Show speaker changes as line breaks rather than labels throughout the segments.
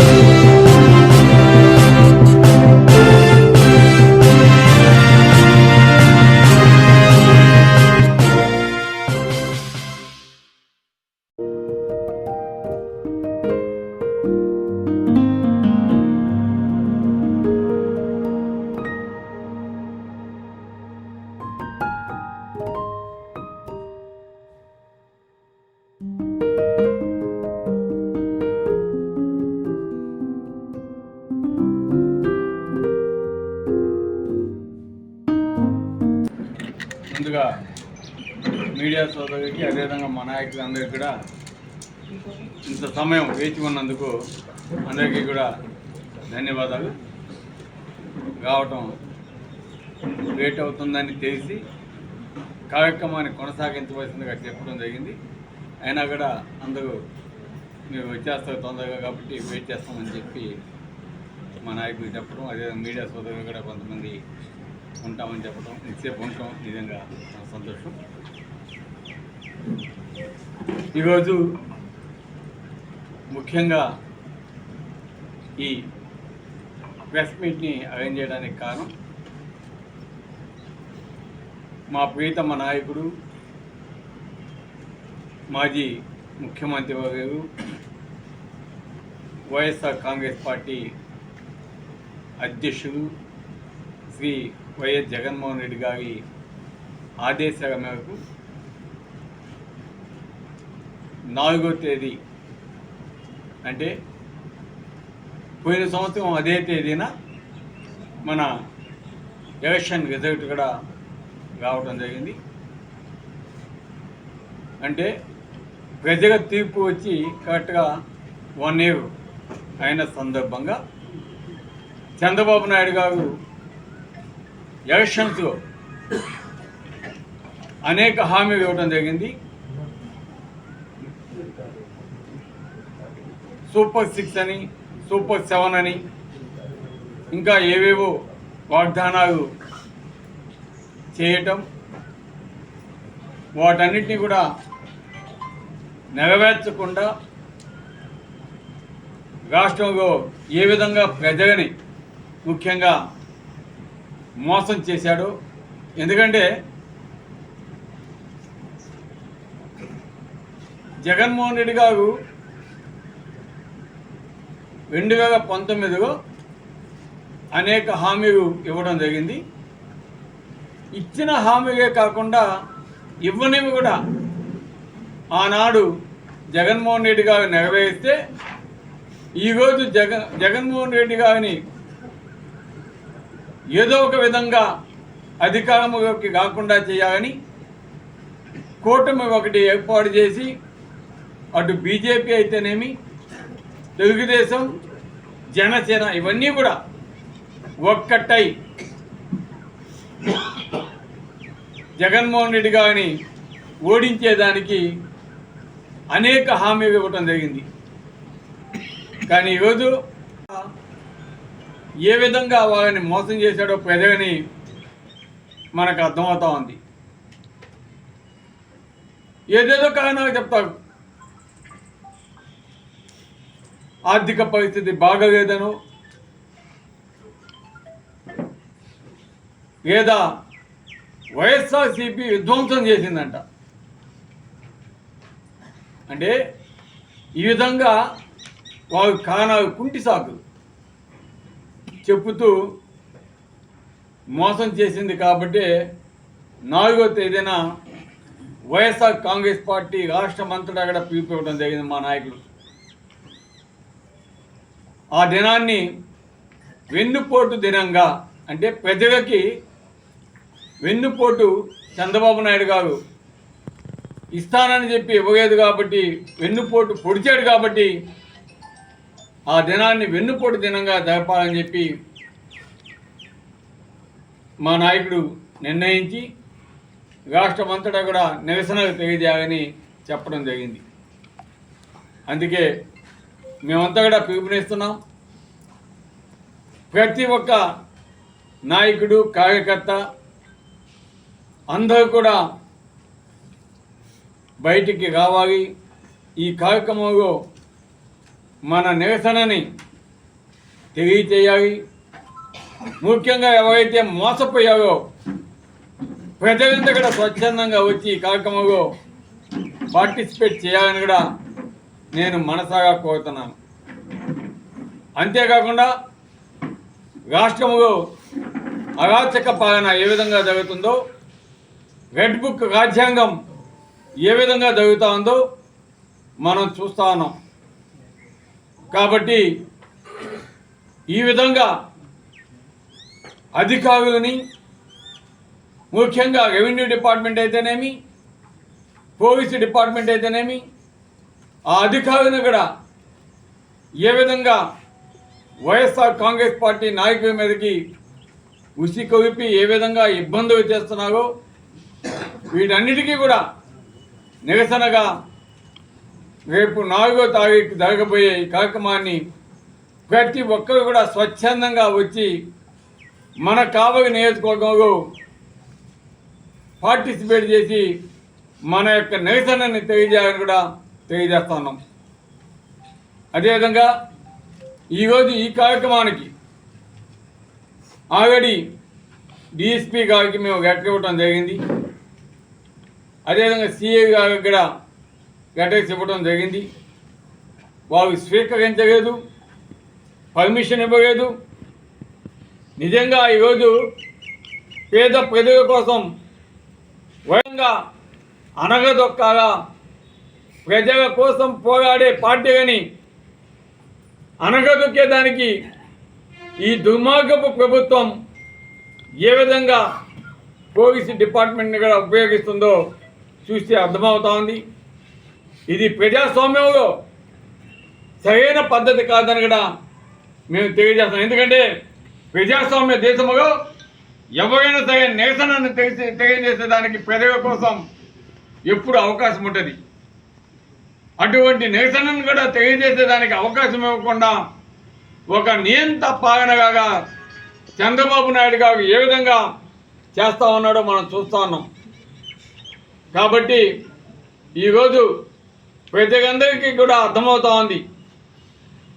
Thank you. ముందుగా media సోదరికి అదేవిధంగా మా నాయకులందరికీ కూడా ఇంత సమయం వేచి ఉన్నందుకు అందరికీ కూడా ధన్యవాదాలు. కావటం లేట్ అవుతుందని తెలిసి కార్యక్రమాన్ని కొనసాగించవలసిందిగా చెప్పడం జరిగింది. అయినా కూడా అందరూ మీరు వచ్చేస్తారు తొందరగా కాబట్టి వెయిట్ చేస్తామని చెప్పి మా నాయకులు చెప్పడం అదే మీడియా సోదరులు కూడా కొంతమంది ఉంటామని చెప్పడం ఇంతసేపు ఉండటం నిజంగా సంతోషం. ఈరోజు ముఖ్యంగా ఈ ప్రెస్ మీట్ని అరేంజ్ చేయడానికి కారణం మా ప్రీతమ నాయకుడు మాజీ ముఖ్యమంత్రి గారు వైఎస్ఆర్ కాంగ్రెస్ పార్టీ అధ్యక్షుడు శ్రీ వైఎస్ జగన్మోహన్ రెడ్డి గారి ఆదేశాల మేరకు నాలుగో తేదీ అంటే పోయిన సంవత్సరం అదే తేదీన మన ఎలక్షన్ రిజల్ట్ కూడా రావడం జరిగింది. అంటే ప్రజల తీర్పు వచ్చి కరెక్ట్గా వన్ ఇయర్ అయిన సందర్భంగా చంద్రబాబు నాయుడు గారు ఎలక్షన్స్లో అనేక హామీలు ఇవ్వడం జరిగింది. సూపర్ సిక్స్ అని సూపర్ సెవెన్ అని ఇంకా ఏవేవో వాగ్దానాలు చేయటం వాటన్నిటిని కూడా నెరవేర్చకుండా రాష్ట్రంలో ఏ విధంగా ప్రజలని ముఖ్యంగా మోసం చేశాడు. ఎందుకంటే జగన్మోహన్ రెడ్డి గారు రెండు వేల పంతొమ్మిదిలో అనేక హామీలు ఇవ్వడం జరిగింది. ఇచ్చిన హామీలే కాకుండా ఇవ్వనివి కూడా ఆనాడు జగన్మోహన్ రెడ్డి గారు నెరవేరిస్తే ఈరోజు జగన్ జగన్మోహన్ రెడ్డి గారిని ఏదో ఒక విధంగా అధికారంలోకి కాకుండా చేయాలని కూటమి ఒకటి ఏర్పాటు చేసి అటు బీజేపీ అయితేనేమి తెలుగుదేశం జనసేన ఇవన్నీ కూడా ఒక్కటై జగన్మోహన్ రెడ్డి గారిని ఓడించేదానికి అనేక హామీలు ఇవ్వటం జరిగింది. కానీ ఈరోజు ఏ విధంగా వారిని మోసం చేశాడో పెదవిని మనకు అర్థమవుతా ఉంది. ఏదేదో కారణాలు చెప్తారు. ఆర్థిక పరిస్థితి బాగలేదను లేదా వైఎస్ఆర్సీపీ విధ్వంసం చేసిందంట. అంటే ఈ విధంగా వారు కారణాలు కుంటి సాకులు. చెప్పుతూ మోసం చేసింది కాబట్టి నాలుగో తేదీన వైఎస్ఆర్ కాంగ్రెస్ పార్టీ రాష్ట్రమంతటా కూడా పిలిపివ్వడం ఇవ్వడం జరిగింది మా నాయకులు. ఆ దినాన్ని వెన్నుపోటు దినంగా అంటే ప్రజలకి వెన్నుపోటు చంద్రబాబు నాయుడు గారు ఇస్తానని చెప్పి ఇవ్వలేదు కాబట్టి వెన్నుపోటు పొడిచాడు కాబట్టి ఆ దినాన్ని వెన్నుపోటు దినంగా జరపాలని చెప్పి మా నాయకుడు నిర్ణయించి రాష్ట్రమంతటా కూడా నిరసనలు తెలియజేయాలని చెప్పడం జరిగింది. అందుకే మేమంతా కూడా పిలుపునిస్తున్నాం. ప్రతి ఒక్క నాయకుడు కార్యకర్త అందరూ కూడా బయటికి రావాలి. ఈ కార్యక్రమంలో మన నిరసనని తెలియచేయాలి ముఖ్యంగా ఎవరైతే మోసపోయారో ప్రజలంతా కూడా స్వచ్ఛందంగా వచ్చి ఈ కార్యక్రమంలో పార్టిసిపేట్ చేయాలని కూడా నేను మనసాగా కోరుతున్నాను. అంతేకాకుండా రాష్ట్రంలో అరాచక పాలన ఏ విధంగా జరుగుతుందో రెడ్ బుక్ రాజ్యాంగం ఏ విధంగా జరుగుతూ ఉందో మనం చూస్తా ఉన్నాం. కాబట్టి ఈ విధంగా అధికారులని ముఖ్యంగా రెవెన్యూ డిపార్ట్మెంట్ అయితేనేమి పోలీసు డిపార్ట్మెంట్ అయితేనేమి ఆ అధికారులను కూడా ఏ విధంగా వైఎస్ఆర్ కాంగ్రెస్ పార్టీ నాయకుల మీదకి ఉసి కొలిపి ఏ విధంగా ఇబ్బందులు చేస్తున్నారో వీటన్నిటికీ కూడా నిరసనగా రేపు నాలుగో తారీఖు జరగబోయే ఈ కార్యక్రమాన్ని ప్రతి ఒక్కరు కూడా స్వచ్ఛందంగా వచ్చి మన కావలి నియోజకవర్గంలో పార్టిసిపేట్ చేసి మన యొక్క నిరసనని తెలియజేయాలని కూడా తెలియజేస్తున్నాం అదేవిధంగా ఈరోజు ఈ కార్యక్రమానికి ఆల్రెడీ డిఎస్పీ గారికి మేము లెటర్ జరిగింది. అదేవిధంగా సిఏ గారికి కూడా లెటర్స్ ఇవ్వడం జరిగింది. వారు స్వీకరించలేదు పర్మిషన్ ఇవ్వలేదు. నిజంగా ఈరోజు పేద ప్రజల కోసం స్వయంగా అనగదొక్కాలా ప్రజల కోసం పోరాడే పార్టీని అనగదొక్కేదానికి ఈ దుర్మార్గపు ప్రభుత్వం ఏ విధంగా పోలీసు డిపార్ట్మెంట్ని కూడా ఉపయోగిస్తుందో చూస్తే అర్థమవుతా ఉంది. ఇది ప్రజాస్వామ్యంలో సరైన పద్ధతి కాదని కూడా మేము తెలియజేస్తాం ఎందుకంటే ప్రజాస్వామ్య దేశంలో ఎవరైనా సరే నిరసనను తెలిసి తెలియజేసేదానికి ప్రజల కోసం ఎప్పుడు అవకాశం ఉంటుంది. అటువంటి నిరసనను కూడా తెలియజేసేదానికి అవకాశం ఇవ్వకుండా ఒక నియంత పాలనగా చంద్రబాబు నాయుడు గారు ఏ విధంగా చేస్తా ఉన్నాడో మనం చూస్తా ఉన్నాం. కాబట్టి ఈరోజు ప్రజలందరికీ కూడా అర్థమవుతా ఉంది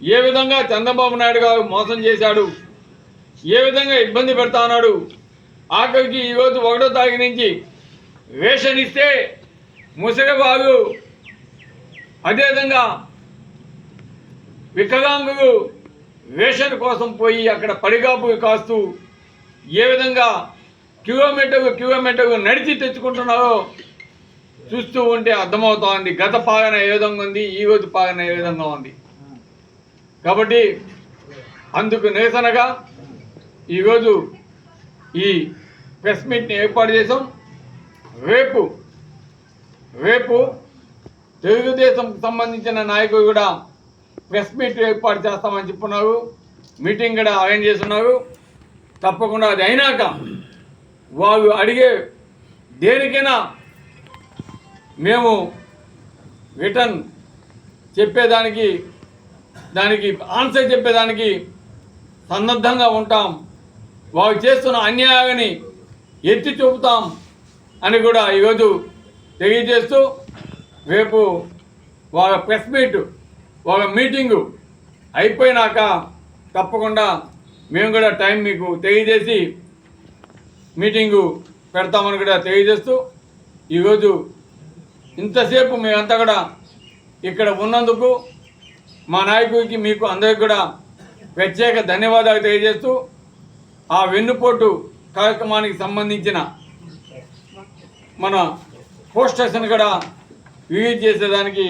ఏ విధంగా చంద్రబాబు నాయుడు గారు మోసం చేశాడు? ఏ విధంగా ఇబ్బంది పెడతా ఉన్నాడు ఆఖరికి ఈరోజు ఒకటో తారీఖు నుంచి రేషన్ ఇస్తే ముసలివారు అదేవిధంగా వికలాంగులు రేషన్ కోసం పోయి అక్కడ పడిగాపు కాస్తూ ఏ విధంగా కిలోమీటర్ కిలోమీటర్ నడిచి తెచ్చుకుంటున్నారో చూస్తూ ఉంటే అర్థమవుతోంది. గత పాలన ఏ విధంగా ఉంది? ఈ రోజు పాలన ఏ విధంగా ఉంది? కాబట్టి అందుకు నిరసనగా ఈరోజు ఈ ప్రెస్ మీట్ని ఏర్పాటు చేసాం రేపు రేపు తెలుగుదేశం సంబంధించిన నాయకులు కూడా ప్రెస్ మీట్ ఏర్పాటు చేస్తామని చెప్పున్నారు. మీటింగ్ కూడా అరేంజ్ చేస్తున్నారు. తప్పకుండా అది అయినాక వాళ్ళు అడిగే దేనికైనా మేము రిటర్న్ చెప్పేదానికి దానికి ఆన్సర్ చెప్పేదానికి సన్నద్ధంగా ఉంటాం. వారు చేస్తున్న అన్యాయాన్ని ఎత్తి చూపుతాం అని కూడా ఈరోజు తెలియజేస్తూ రేపు వాళ్ళ ప్రెస్ మీట్ వాళ్ళ మీటింగు అయిపోయినాక తప్పకుండా మేము కూడా టైం మీకు తెలియజేసి మీటింగు పెడతామని కూడా తెలియజేస్తూ ఈరోజు ఇంతసేపు మేమంతా కూడా ఇక్కడ ఉన్నందుకు మా నాయకుడికి మీకు అందరికి కూడా ప్రత్యేక ధన్యవాదాలు తెలియజేస్తూ ఆ వెన్నుపోటు కార్యక్రమానికి సంబంధించిన మన పోస్టర్స్ని కూడా రిలీజ్ చేసేదానికి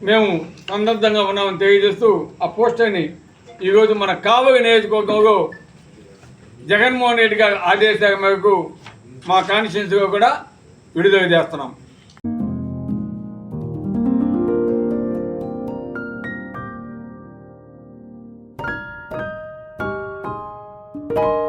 మేము సందర్భంగా ఉన్నామని తెలియజేస్తూ ఆ పోస్టర్ని ఈరోజు మన కావలి నియోజకవర్గంలో జగన్మోహన్ రెడ్డి గారి ఆదేశాల మేరకు మా కాన్షియన్స్గా కూడా విడుదల చేస్తున్నాం. thank you